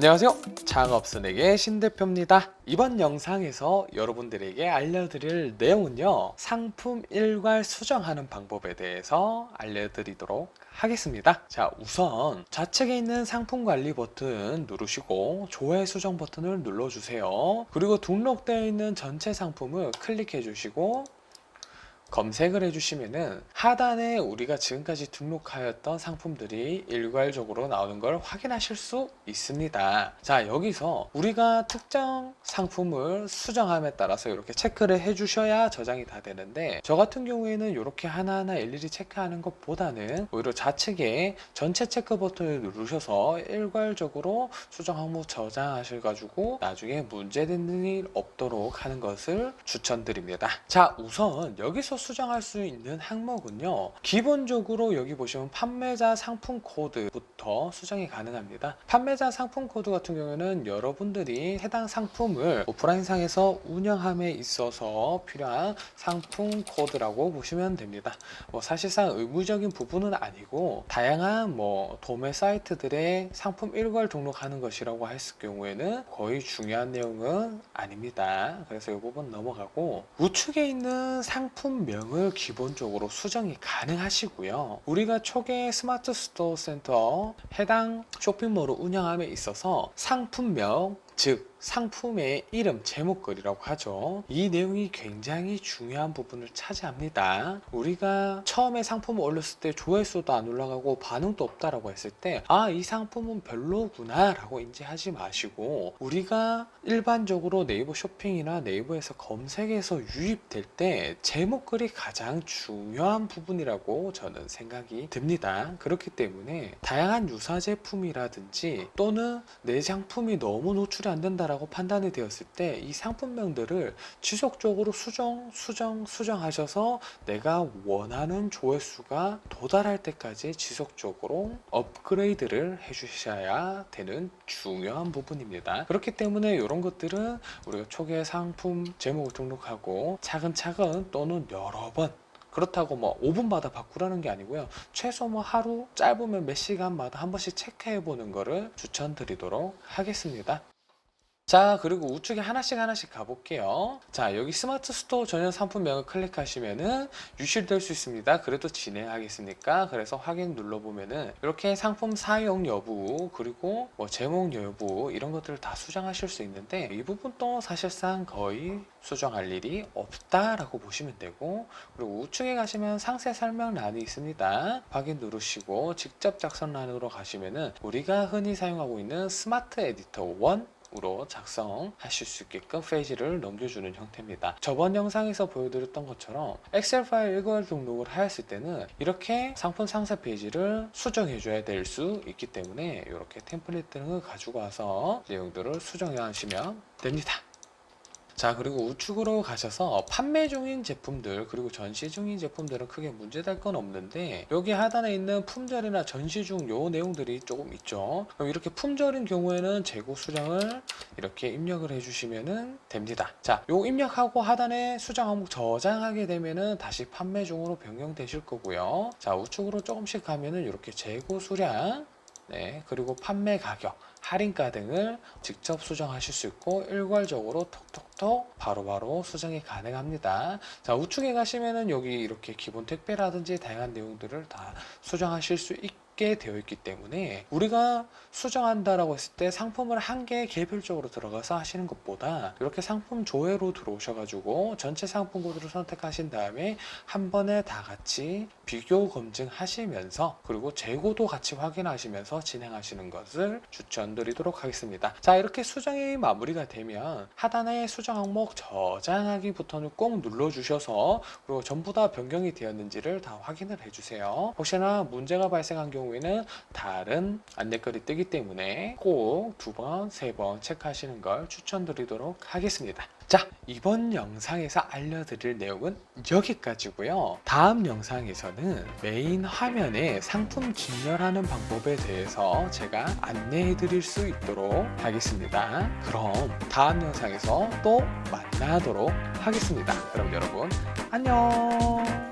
안녕하세요. 창업순에게 신대표입니다. 이번 영상에서 여러분들에게 알려드릴 내용은요. 상품 일괄 수정하는 방법에 대해서 알려드리도록 하겠습니다. 자, 우선 좌측에 있는 상품 관리 버튼 누르시고 조회 수정 버튼을 눌러주세요. 그리고 등록되어 있는 전체 상품을 클릭해 주시고 검색을 해주시면은 하단에 우리가 지금까지 등록하였던 상품들이 일괄적으로 나오는 걸 확인하실 수 있습니다. 자, 여기서 우리가 특정 상품을 수정함에 따라서 이렇게 체크를 해주셔야 저장이 다 되는데 저 같은 경우에는 이렇게 하나하나 일일이 체크하는 것보다는 오히려 좌측에 전체 체크 버튼을 누르셔서 일괄적으로 수정 항목 저장하실 가지고 나중에 문제되는 일 없도록 하는 것을 추천드립니다. 자, 우선 여기서 수 정할 수 있는 항목은요. 기본적으로 여기 보시면 판매자 상품 코드부터 수정이 가능합니다. 판매자 상품 코드 같은 경우에는 여러분들이 해당 상품을 오프라인상에서 운영함에 있어서 필요한 상품 코드라고 보시면 됩니다. 뭐 사실상 의무적인 부분은 아니고 다양한 뭐 도매 사이트들의 상품 일괄 등록하는 것이라고 했을 경우에는 거의 중요한 내용은 아닙니다. 그래서 이 부분 넘어가고 우측에 있는 상품 명을 기본적으로 수정이 가능하시고요. 우리가 초계 스마트 스토어 센터 해당 쇼핑몰을 운영함에 있어서 상품명 즉 상품의 이름 제목글이라고 하죠. 이 내용이 굉장히 중요한 부분을 차지합니다. 우리가 처음에 상품을 올렸을 때 조회수도 안 올라가고 반응도 없다라고 했을 때 아 이 상품은 별로구나 라고 인지하지 마시고 우리가 일반적으로 네이버 쇼핑이나 네이버에서 검색해서 유입될 때 제목글이 가장 중요한 부분이라고 저는 생각이 듭니다. 그렇기 때문에 다양한 유사 제품이라든지 또는 내 상품이 너무 노출이 안 된다라고 판단이 되었을 때 이 상품명들을 지속적으로 수정, 수정, 수정하셔서 내가 원하는 조회수가 도달할 때까지 지속적으로 업그레이드를 해주셔야 되는 중요한 부분입니다. 그렇기 때문에 이런 것들은 우리가 초기에 상품 제목을 등록하고 차근차근 또는 여러 번 그렇다고 뭐 5분마다 바꾸라는 게 아니고요. 최소 뭐 하루 짧으면 몇 시간마다 한 번씩 체크해 보는 거를 추천드리도록 하겠습니다. 자, 그리고 우측에 하나씩 하나씩 가볼게요. 자, 여기 스마트 스토어 전용 상품명을 클릭하시면은 유실될 수 있습니다. 그래도 진행하겠습니까? 그래서 확인 눌러보면은 이렇게 상품 사용 여부, 그리고 뭐 제목 여부, 이런 것들을 다 수정하실 수 있는데 이 부분도 사실상 거의 수정할 일이 없다라고 보시면 되고 그리고 우측에 가시면 상세 설명란이 있습니다. 확인 누르시고 직접 작성란으로 가시면은 우리가 흔히 사용하고 있는 스마트 에디터 1 으로 작성하실 수 있게끔 페이지를 넘겨주는 형태입니다. 저번 영상에서 보여드렸던 것처럼 엑셀 파일 일괄 등록을 하였을 때는 이렇게 상품 상세 페이지를 수정해줘야 될 수 있기 때문에 이렇게 템플릿 등을 가지고 와서 내용들을 수정하시면 됩니다. 자 그리고 우측으로 가셔서 판매 중인 제품들 그리고 전시 중인 제품들은 크게 문제될 건 없는데 여기 하단에 있는 품절이나 전시 중 요 내용들이 조금 있죠. 그럼 이렇게 품절인 경우에는 재고 수정을 이렇게 입력을 해주시면 됩니다. 자요 입력하고 하단에 수정 항목 저장하게 되면은 다시 판매 중으로 변경되실 거고요. 자 우측으로 조금씩 가면은 이렇게 재고 수량 네, 그리고 판매 가격, 할인가 등을 직접 수정하실 수 있고 일괄적으로 톡톡톡 바로바로 수정이 가능합니다. 자, 우측에 가시면은 여기 이렇게 기본 택배라든지 다양한 내용들을 다 수정하실 수 있게 되어 있기 때문에 우리가 수정한다라고 했을 때 상품을 한 개 개별적으로 들어가서 하시는 것보다 이렇게 상품 조회로 들어오셔가지고 전체 상품 코드를 선택하신 다음에 한 번에 다 같이 비교 검증하시면서 그리고 재고도 같이 확인하시면서 진행하시는 것을 추천드리도록 하겠습니다. 자 이렇게 수정이 마무리가 되면 하단에 수정 항목 저장하기부터는 꼭 눌러주셔서 그리고 전부 다 변경이 되었는지를 다 확인을 해주세요. 혹시나 문제가 발생한 경우에는 다른 안내글이 뜨기 때문에 꼭 두 번, 세 번 체크하시는 걸 추천드리도록 하겠습니다. 자, 이번 영상에서 알려드릴 내용은 여기까지고요. 다음 영상에서는 메인 화면에 상품 진열하는 방법에 대해서 제가 안내해 드릴 수 있도록 하겠습니다. 그럼 다음 영상에서 또 만나도록 하겠습니다. 그럼 여러분, 안녕!